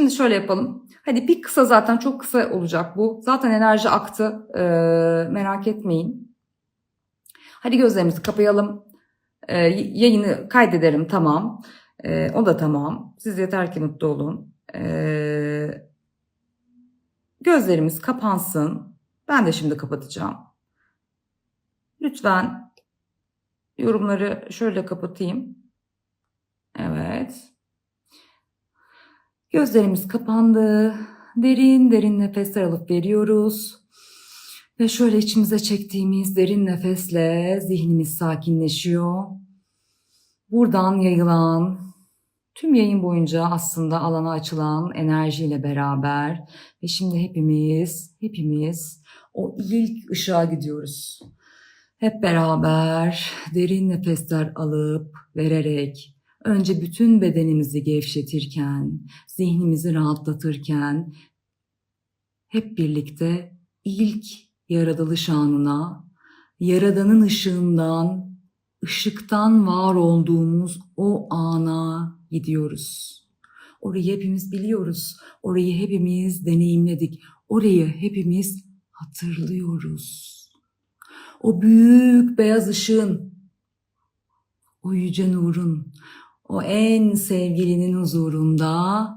Şimdi şöyle yapalım. Hadi bir kısa zaten çok kısa olacak bu. Zaten enerji aktı. Ee, merak etmeyin. Hadi gözlerimizi kapayalım. Ee, yayını kaydederim tamam. Ee, o da tamam. Siz yeter ki mutlu olun. Ee, gözlerimiz kapansın. Ben de şimdi kapatacağım. Lütfen yorumları şöyle kapatayım. Evet. Gözlerimiz kapandı. Derin derin nefesler alıp veriyoruz. Ve şöyle içimize çektiğimiz derin nefesle zihnimiz sakinleşiyor. Buradan yayılan, tüm yayın boyunca aslında alana açılan enerjiyle beraber ve şimdi hepimiz, hepimiz o ilk ışığa gidiyoruz. Hep beraber derin nefesler alıp vererek önce bütün bedenimizi gevşetirken, zihnimizi rahatlatırken hep birlikte ilk yaratılış anına, yaradanın ışığından, ışıktan var olduğumuz o ana gidiyoruz. Orayı hepimiz biliyoruz. Orayı hepimiz deneyimledik. Orayı hepimiz hatırlıyoruz. O büyük beyaz ışığın, o yüce nurun, o en sevgilinin huzurunda,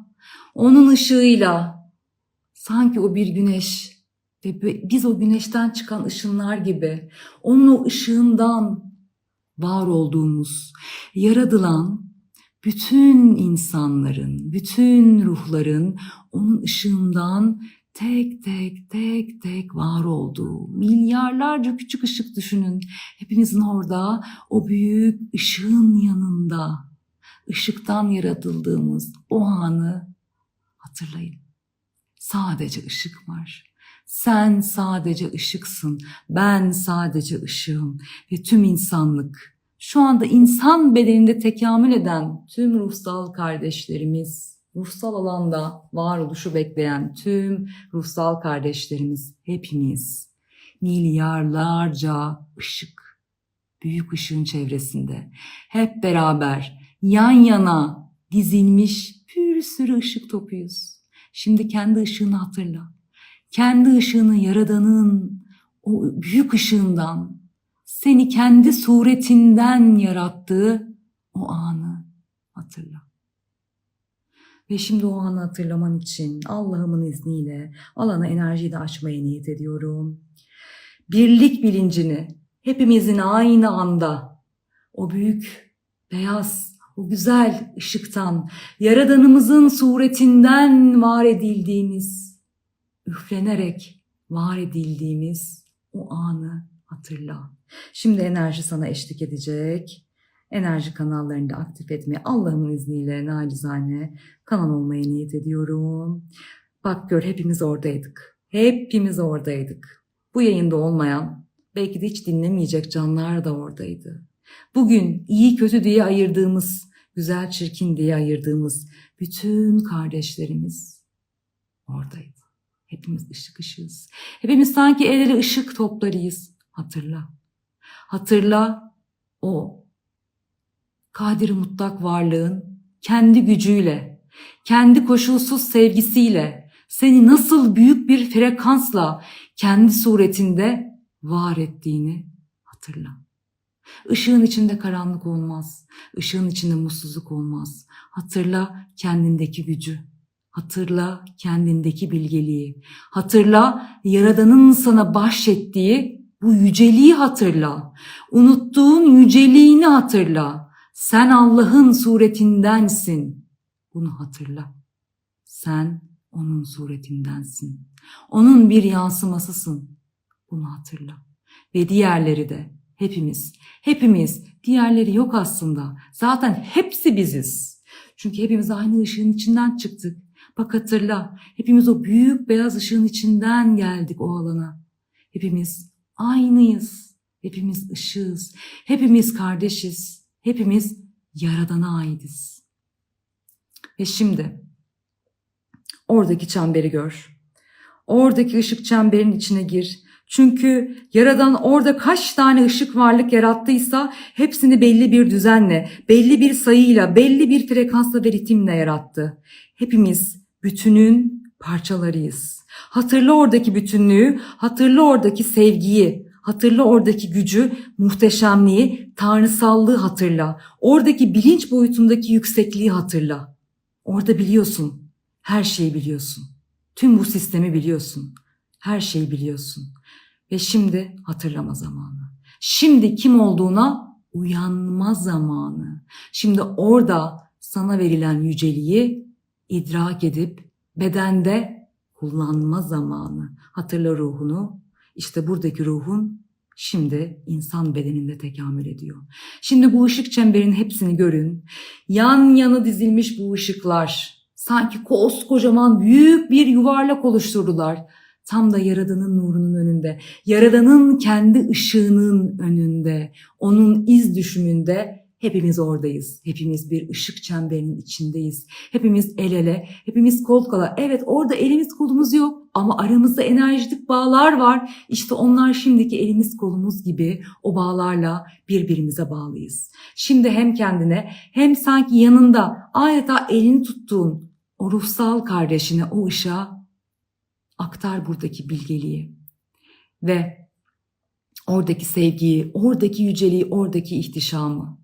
onun ışığıyla sanki o bir güneş ve biz o güneşten çıkan ışınlar gibi onun o ışığından var olduğumuz, yaratılan bütün insanların, bütün ruhların onun ışığından tek tek tek tek var olduğu milyarlarca küçük ışık düşünün. Hepinizin orada o büyük ışığın yanında ışıktan yaratıldığımız o anı hatırlayın. Sadece ışık var. Sen sadece ışıksın. Ben sadece ışığım ve tüm insanlık şu anda insan bedeninde tekamül eden tüm ruhsal kardeşlerimiz, ruhsal alanda varoluşu bekleyen tüm ruhsal kardeşlerimiz hepimiz milyarlarca ışık, büyük ışığın çevresinde hep beraber yan yana dizilmiş bir sürü ışık topuyuz. Şimdi kendi ışığını hatırla. Kendi ışığını yaradanın o büyük ışığından seni kendi suretinden yarattığı o anı hatırla. Ve şimdi o anı hatırlaman için Allah'ımın izniyle alana enerjiyi de açmaya niyet ediyorum. Birlik bilincini hepimizin aynı anda o büyük beyaz, o güzel ışıktan, yaradanımızın suretinden var edildiğimiz, üflenerek var edildiğimiz o anı hatırla. Şimdi enerji sana eşlik edecek. Enerji kanallarını da aktif etmeye Allah'ın izniyle nacizane kanal olmaya niyet ediyorum. Bak gör hepimiz oradaydık. Hepimiz oradaydık. Bu yayında olmayan, belki de hiç dinlemeyecek canlar da oradaydı. Bugün iyi kötü diye ayırdığımız, güzel çirkin diye ayırdığımız bütün kardeşlerimiz oradaydı. Hepimiz ışık ışığız. Hepimiz sanki el ele ışık toplarıyız. Hatırla. Hatırla o kadir mutlak varlığın kendi gücüyle, kendi koşulsuz sevgisiyle seni nasıl büyük bir frekansla kendi suretinde var ettiğini hatırla. Işığın içinde karanlık olmaz. Işığın içinde mutsuzluk olmaz. Hatırla kendindeki gücü. Hatırla kendindeki bilgeliği. Hatırla Yaradan'ın sana bahşettiği bu yüceliği hatırla. Unuttuğun yüceliğini hatırla. Sen Allah'ın suretindensin. Bunu hatırla. Sen onun suretindensin. Onun bir yansımasısın. Bunu hatırla. Ve diğerleri de hepimiz, hepimiz diğerleri yok aslında. Zaten hepsi biziz. Çünkü hepimiz aynı ışığın içinden çıktık. Bak hatırla, hepimiz o büyük beyaz ışığın içinden geldik o alana. Hepimiz aynıyız. Hepimiz ışığız. Hepimiz kardeşiz. Hepimiz Yaradan'a aitiz. Ve şimdi oradaki çemberi gör. Oradaki ışık çemberin içine gir. Çünkü Yaradan orada kaç tane ışık varlık yarattıysa hepsini belli bir düzenle, belli bir sayıyla, belli bir frekansla ve ritimle yarattı. Hepimiz bütünün parçalarıyız. Hatırla oradaki bütünlüğü, hatırla oradaki sevgiyi, hatırla oradaki gücü, muhteşemliği, tanrısallığı hatırla. Oradaki bilinç boyutundaki yüksekliği hatırla. Orada biliyorsun, her şeyi biliyorsun. Tüm bu sistemi biliyorsun. Her şeyi biliyorsun. Ve şimdi hatırlama zamanı. Şimdi kim olduğuna uyanma zamanı. Şimdi orada sana verilen yüceliği idrak edip bedende kullanma zamanı. Hatırla ruhunu. İşte buradaki ruhun şimdi insan bedeninde tekamül ediyor. Şimdi bu ışık çemberinin hepsini görün. Yan yana dizilmiş bu ışıklar sanki koskocaman büyük bir yuvarlak oluşturdular. Tam da Yaradan'ın nurunun önünde, Yaradan'ın kendi ışığının önünde, onun iz düşümünde hepimiz oradayız. Hepimiz bir ışık çemberinin içindeyiz. Hepimiz el ele, hepimiz kol kola. Evet orada elimiz kolumuz yok ama aramızda enerjik bağlar var. İşte onlar şimdiki elimiz kolumuz gibi o bağlarla birbirimize bağlıyız. Şimdi hem kendine hem sanki yanında adeta elini tuttuğun o ruhsal kardeşine o ışığa aktar buradaki bilgeliği ve oradaki sevgiyi, oradaki yüceliği, oradaki ihtişamı.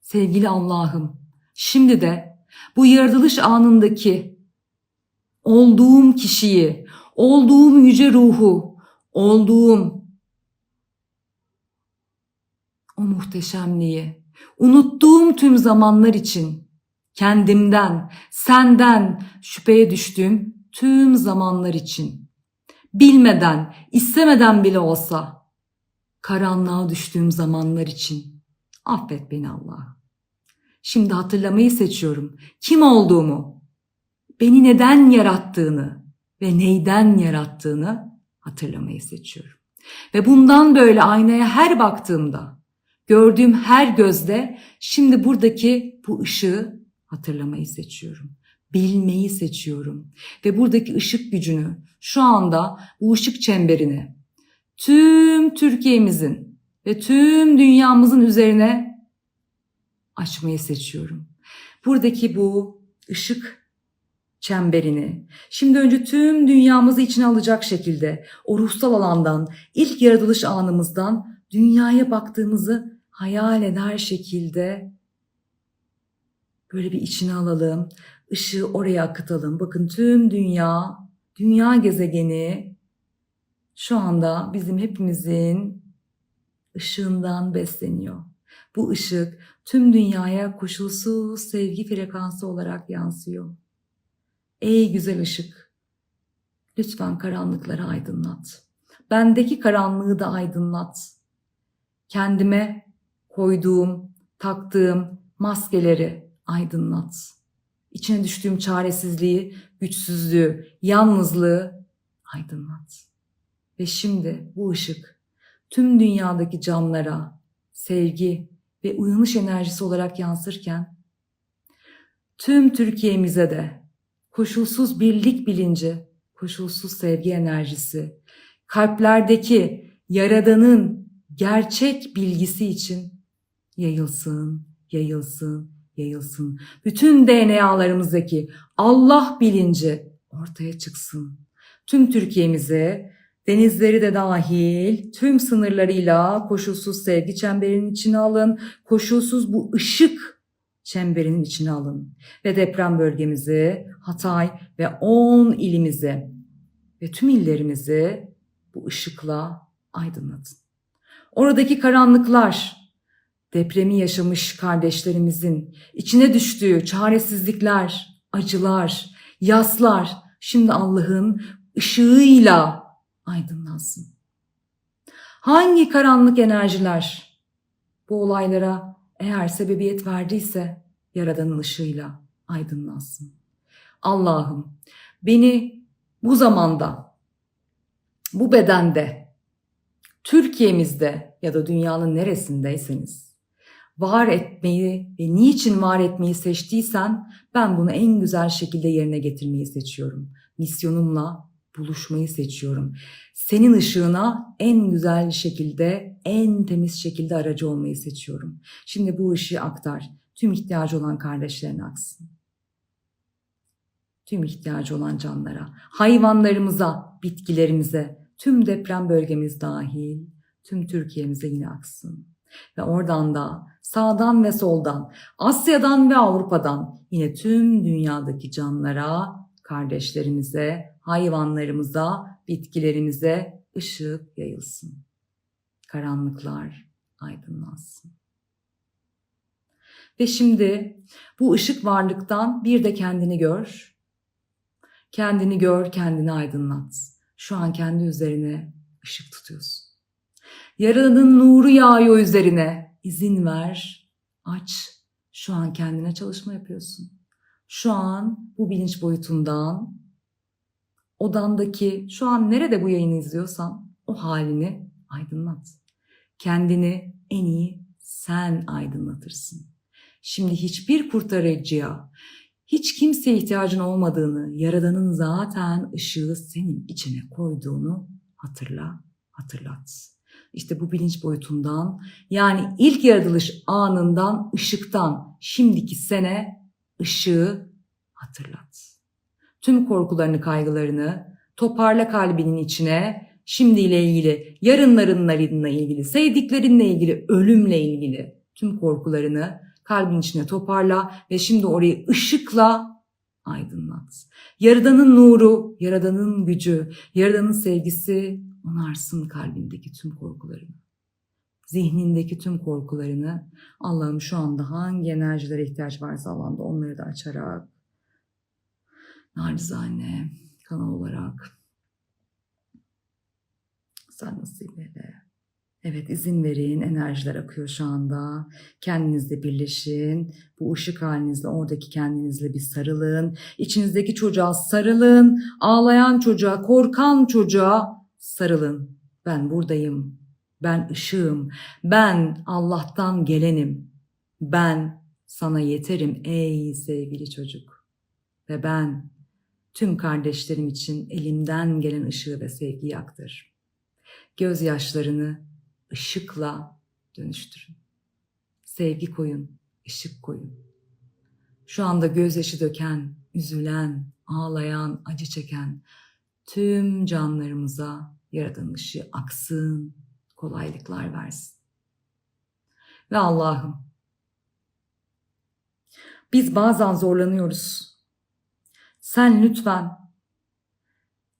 Sevgili Allah'ım, şimdi de bu yaratılış anındaki olduğum kişiyi, olduğum yüce ruhu, olduğum o muhteşemliği, unuttuğum tüm zamanlar için kendimden, senden şüpheye düştüğüm tüm zamanlar için bilmeden, istemeden bile olsa karanlığa düştüğüm zamanlar için affet beni Allah. Şimdi hatırlamayı seçiyorum. Kim olduğumu, beni neden yarattığını ve neyden yarattığını hatırlamayı seçiyorum. Ve bundan böyle aynaya her baktığımda, gördüğüm her gözde şimdi buradaki bu ışığı hatırlamayı seçiyorum. Bilmeyi seçiyorum. Ve buradaki ışık gücünü şu anda bu ışık çemberini tüm Türkiye'mizin ve tüm dünyamızın üzerine açmayı seçiyorum. Buradaki bu ışık çemberini şimdi önce tüm dünyamızı içine alacak şekilde o ruhsal alandan ilk yaratılış anımızdan dünyaya baktığımızı hayal eder şekilde böyle bir içine alalım. Işığı oraya akıtalım. Bakın tüm dünya, dünya gezegeni şu anda bizim hepimizin ışığından besleniyor. Bu ışık tüm dünyaya koşulsuz sevgi frekansı olarak yansıyor. Ey güzel ışık, lütfen karanlıkları aydınlat. Bendeki karanlığı da aydınlat. Kendime koyduğum, taktığım maskeleri aydınlat. İçine düştüğüm çaresizliği, güçsüzlüğü, yalnızlığı aydınlat. Ve şimdi bu ışık tüm dünyadaki canlara sevgi ve uyanış enerjisi olarak yansırken tüm Türkiye'mize de koşulsuz birlik bilinci, koşulsuz sevgi enerjisi, kalplerdeki Yaradan'ın gerçek bilgisi için yayılsın, yayılsın, yayılsın. Bütün DNA'larımızdaki Allah bilinci ortaya çıksın. Tüm Türkiye'mize denizleri de dahil tüm sınırlarıyla koşulsuz sevgi çemberinin içine alın. Koşulsuz bu ışık çemberinin içine alın. Ve deprem bölgemizi, Hatay ve 10 ilimizi ve tüm illerimizi bu ışıkla aydınlatın. Oradaki karanlıklar, depremi yaşamış kardeşlerimizin içine düştüğü çaresizlikler, acılar, yaslar şimdi Allah'ın ışığıyla aydınlansın. Hangi karanlık enerjiler bu olaylara eğer sebebiyet verdiyse Yaradan'ın ışığıyla aydınlansın. Allah'ım beni bu zamanda, bu bedende, Türkiye'mizde ya da dünyanın neresindeyseniz var etmeyi ve niçin var etmeyi seçtiysen ben bunu en güzel şekilde yerine getirmeyi seçiyorum. Misyonumla buluşmayı seçiyorum. Senin ışığına en güzel şekilde, en temiz şekilde aracı olmayı seçiyorum. Şimdi bu ışığı aktar. Tüm ihtiyacı olan kardeşlerine aksın. tüm ihtiyacı olan canlara, hayvanlarımıza, bitkilerimize, tüm deprem bölgemiz dahil, tüm Türkiye'mize yine aksın. Ve oradan da sağdan ve soldan, Asya'dan ve Avrupa'dan yine tüm dünyadaki canlara, kardeşlerimize, hayvanlarımıza, bitkilerimize ışık yayılsın. Karanlıklar aydınlansın. Ve şimdi bu ışık varlıktan bir de kendini gör. Kendini gör, kendini aydınlat. Şu an kendi üzerine ışık tutuyorsun. Yaradanın nuru yağıyor üzerine. İzin ver, aç. Şu an kendine çalışma yapıyorsun. Şu an bu bilinç boyutundan, odandaki, şu an nerede bu yayını izliyorsan o halini aydınlat. Kendini en iyi sen aydınlatırsın. Şimdi hiçbir kurtarıcıya, hiç kimseye ihtiyacın olmadığını, Yaradan'ın zaten ışığı senin içine koyduğunu hatırla, hatırlat. İşte bu bilinç boyutundan, yani ilk yaratılış anından, ışıktan, şimdiki sene ışığı hatırlat. Tüm korkularını, kaygılarını toparla kalbinin içine, şimdiyle ilgili, yarınlarınla ilgili, sevdiklerinle ilgili, ölümle ilgili tüm korkularını kalbin içine toparla ve şimdi orayı ışıkla aydınlat. Yaradanın nuru, Yaradanın gücü, Yaradanın sevgisi onarsın kalbindeki tüm korkularını. Zihnindeki tüm korkularını Allah'ım şu anda hangi enerjilere ihtiyaç varsa alanda onları da açarak nacizane kanal olarak sen nasip eyle. Evet izin verin enerjiler akıyor şu anda. Kendinizle birleşin. Bu ışık halinizle oradaki kendinizle bir sarılın. İçinizdeki çocuğa sarılın. Ağlayan çocuğa, korkan çocuğa sarılın. Ben buradayım. Ben ışığım. Ben Allah'tan gelenim. Ben sana yeterim ey sevgili çocuk. Ve ben tüm kardeşlerim için elimden gelen ışığı ve sevgiyi aktar. Gözyaşlarını ışıkla dönüştürün. Sevgi koyun, ışık koyun. Şu anda gözyaşı döken, üzülen, ağlayan, acı çeken tüm canlarımıza yaradan ışığı aksın, kolaylıklar versin. Ve Allah'ım biz bazen zorlanıyoruz. Sen lütfen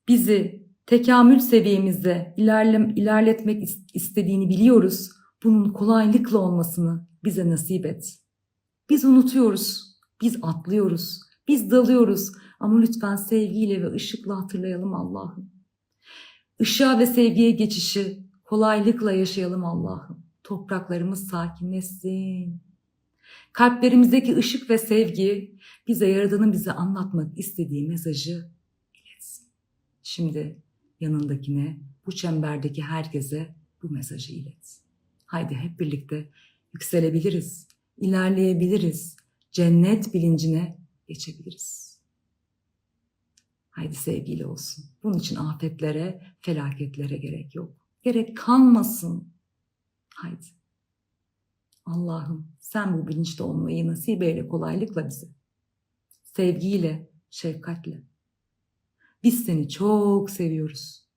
bizi tekamül seviyemizde ilerle, ilerletmek istediğini biliyoruz. Bunun kolaylıkla olmasını bize nasip et. Biz unutuyoruz, biz atlıyoruz, biz dalıyoruz ama lütfen sevgiyle ve ışıkla hatırlayalım Allah'ım. Işığa ve sevgiye geçişi kolaylıkla yaşayalım Allah'ım. Topraklarımız sakinleşsin. Kalplerimizdeki ışık ve sevgi bize Yaradan'ın bize anlatmak istediği mesajı iletsin. Şimdi yanındakine, bu çemberdeki herkese bu mesajı ilet. Haydi hep birlikte yükselebiliriz, ilerleyebiliriz, cennet bilincine geçebiliriz. Haydi sevgiyle olsun. Bunun için afetlere, felaketlere gerek yok. Gerek kalmasın. Haydi. Allah'ım sen bu bilinçte olmayı nasip eyle kolaylıkla bize. Sevgiyle, şefkatle. Biz seni çok seviyoruz.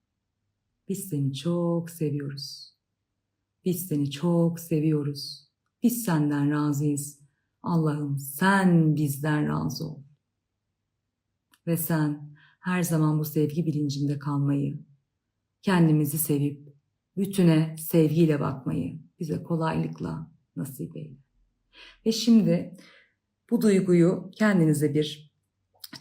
Biz seni çok seviyoruz. Biz seni çok seviyoruz. Biz senden razıyız. Allah'ım sen bizden razı ol. Ve sen her zaman bu sevgi bilincinde kalmayı, kendimizi sevip bütüne sevgiyle bakmayı bize kolaylıkla nasip eyle. Ve şimdi bu duyguyu kendinize bir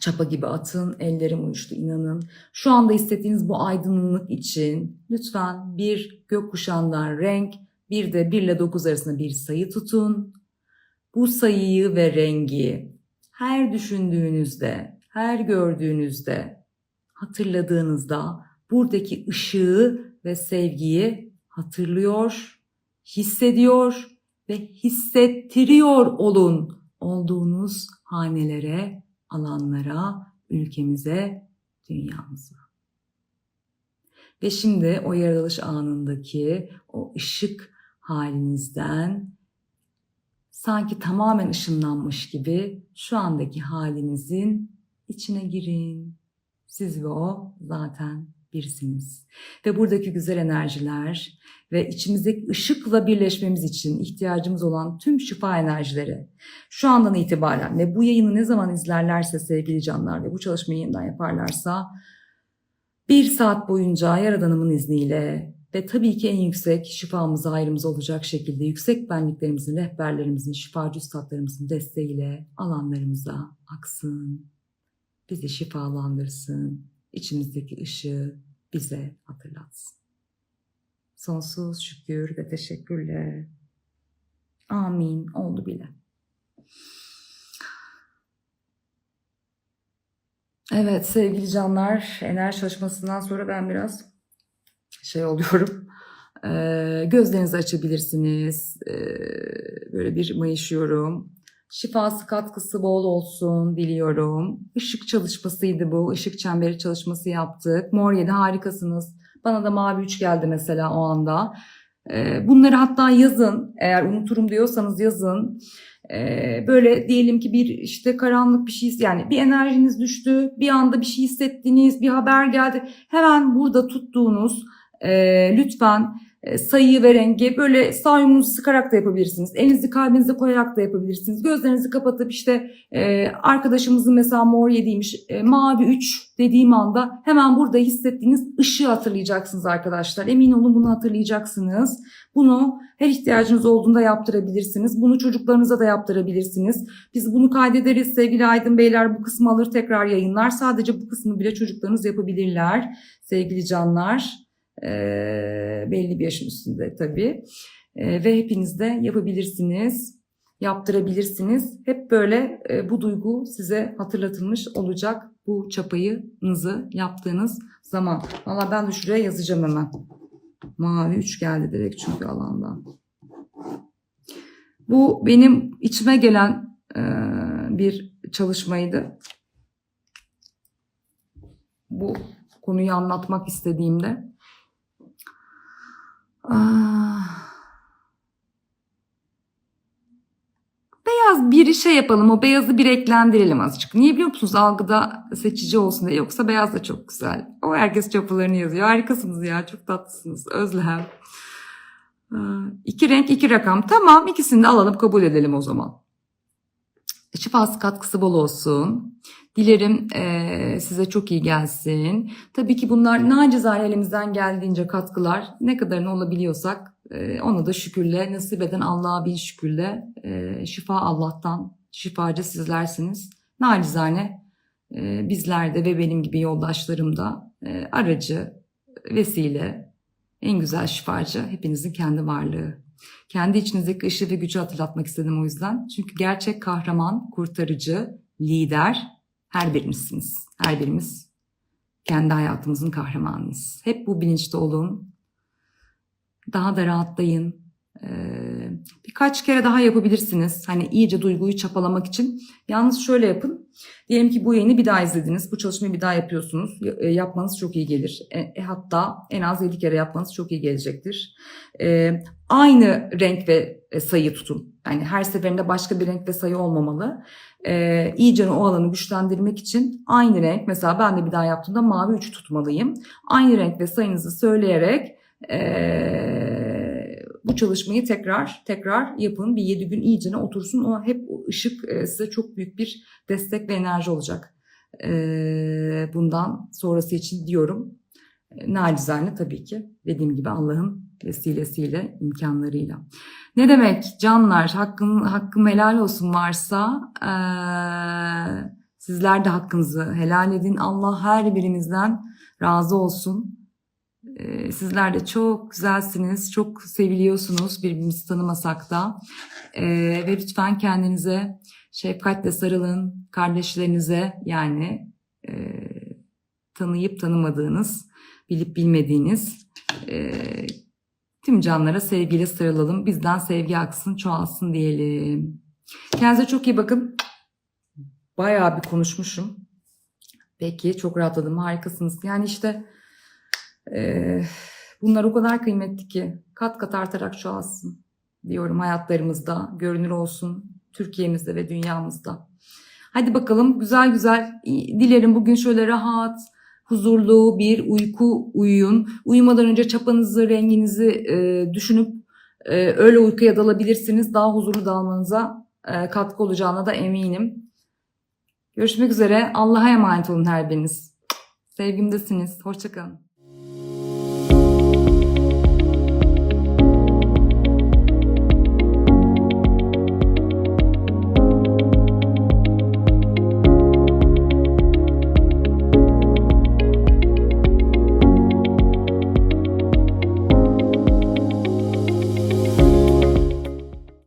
çapa gibi atın, ellerim uyuştu inanın. Şu anda hissettiğiniz bu aydınlık için lütfen bir gökkuşağından renk, bir de 1 ile 9 arasında bir sayı tutun. Bu sayıyı ve rengi her düşündüğünüzde, her gördüğünüzde, hatırladığınızda buradaki ışığı ve sevgiyi hatırlıyor, hissediyor ve hissettiriyor olun olduğunuz hanelere, alanlara, ülkemize, dünyamıza. Ve şimdi o yaratılış anındaki o ışık halinizden sanki tamamen ışınlanmış gibi şu andaki halinizin içine girin. Siz ve o zaten birsiniz. Ve buradaki güzel enerjiler ve içimizdeki ışıkla birleşmemiz için ihtiyacımız olan tüm şifa enerjileri şu andan itibaren ve bu yayını ne zaman izlerlerse sevgili canlar ve bu çalışmayı yeniden yaparlarsa bir saat boyunca Yaradanımın izniyle ve tabii ki en yüksek şifamız ayrımız olacak şekilde yüksek benliklerimizin, rehberlerimizin, şifacı üstadlarımızın desteğiyle alanlarımıza aksın. Bizi şifalandırsın. içimizdeki ışığı bize hatırlatsın. Sonsuz şükür ve teşekkürle. Amin. Oldu bile. Evet sevgili canlar, enerji çalışmasından sonra ben biraz şey oluyorum. Ee, gözlerinizi açabilirsiniz. Ee, böyle bir mayışıyorum. Şifası katkısı bol olsun diliyorum. Işık çalışmasıydı bu. Işık çemberi çalışması yaptık. Mor 7 harikasınız. Bana da mavi 3 geldi mesela o anda. Ee, bunları hatta yazın. Eğer unuturum diyorsanız yazın. Ee, böyle diyelim ki bir işte karanlık bir şey yani bir enerjiniz düştü. Bir anda bir şey hissettiniz. Bir haber geldi. Hemen burada tuttuğunuz e, lütfen sayıyı ve rengi böyle sağ yumunuzu sıkarak da yapabilirsiniz. Elinizi kalbinize koyarak da yapabilirsiniz. Gözlerinizi kapatıp işte e, arkadaşımızın mesela mor yediymiş e, mavi 3 dediğim anda hemen burada hissettiğiniz ışığı hatırlayacaksınız arkadaşlar. Emin olun bunu hatırlayacaksınız. Bunu her ihtiyacınız olduğunda yaptırabilirsiniz. Bunu çocuklarınıza da yaptırabilirsiniz. Biz bunu kaydederiz sevgili Aydın Beyler bu kısmı alır tekrar yayınlar. Sadece bu kısmı bile çocuklarınız yapabilirler sevgili canlar. E, belli bir yaşın üstünde tabii. E, ve hepiniz de yapabilirsiniz, yaptırabilirsiniz. Hep böyle e, bu duygu size hatırlatılmış olacak bu çapayınızı yaptığınız zaman. Valla ben de şuraya yazacağım hemen. Mavi 3 geldi direkt çünkü alandan. Bu benim içime gelen e, bir çalışmaydı. Bu konuyu anlatmak istediğimde. Ah. Beyaz biri şey yapalım o beyazı bir eklendirelim azıcık. Niye biliyor musunuz algıda seçici olsun diye yoksa beyaz da çok güzel. O herkes çapılarını yazıyor. Harikasınız ya çok tatlısınız. Özlem. Aa, İki renk iki rakam. Tamam ikisini de alalım kabul edelim o zaman. Şifası katkısı bol olsun. Dilerim eee, size çok iyi gelsin. Tabii ki bunlar nacizane elimizden geldiğince katkılar. Ne kadarını olabiliyorsak eee, onu da şükürle, nasip eden Allah'a bin şükürle. eee, şifa Allah'tan, şifacı sizlersiniz. Nacizane eee, bizler de ve benim gibi yoldaşlarım da eee, aracı, vesile, en güzel şifacı hepinizin kendi varlığı. Kendi içinizdeki ışığı ve gücü hatırlatmak istedim o yüzden. Çünkü gerçek kahraman, kurtarıcı, lider her birimizsiniz. Her birimiz kendi hayatımızın kahramanıyız. Hep bu bilinçte olun. Daha da rahatlayın. Ee, birkaç kere daha yapabilirsiniz. Hani iyice duyguyu çapalamak için. Yalnız şöyle yapın. Diyelim ki bu yayını bir daha izlediniz. Bu çalışmayı bir daha yapıyorsunuz. E, Yapmanız çok iyi gelir. E, e, hatta en az 7 kere yapmanız çok iyi gelecektir. E, aynı renk ve e, sayı tutun. Yani her seferinde başka bir renk ve sayı olmamalı. E, iyice o alanı güçlendirmek için aynı renk. Mesela ben de bir daha yaptığımda mavi 3 tutmalıyım. Aynı renk ve sayınızı söyleyerek e, bu çalışmayı tekrar tekrar yapın. Bir 7 gün iyicene otursun. O hep o ışık e, size çok büyük bir destek ve enerji olacak. E, bundan sonrası için diyorum. E, Nacizane tabii ki dediğim gibi Allah'ın vesilesiyle, imkanlarıyla. Ne demek canlar hakkın, hakkım helal olsun varsa eee, sizler de hakkınızı helal edin. Allah her birimizden razı olsun. Eee, sizler de çok güzelsiniz, çok seviliyorsunuz birbirimizi tanımasak da. Eee, ve lütfen kendinize şefkatle sarılın, kardeşlerinize yani eee, tanıyıp tanımadığınız, bilip bilmediğiniz eee, tüm canlara sevgiyle sarılalım. Bizden sevgi aksın, çoğalsın diyelim. Kendinize çok iyi bakın. Bayağı bir konuşmuşum. Peki, çok rahatladım. Harikasınız. Yani işte bunlar o kadar kıymetli ki kat kat artarak çoğalsın diyorum hayatlarımızda. Görünür olsun Türkiye'mizde ve dünyamızda. Hadi bakalım güzel güzel dilerim bugün şöyle rahat, huzurlu bir uyku uyuyun. Uyumadan önce çapanızı, renginizi e, düşünüp e, öyle uykuya dalabilirsiniz. Daha huzurlu dalmanıza e, katkı olacağına da eminim. Görüşmek üzere. Allah'a emanet olun her biriniz. Sevgimdesiniz. Hoşçakalın.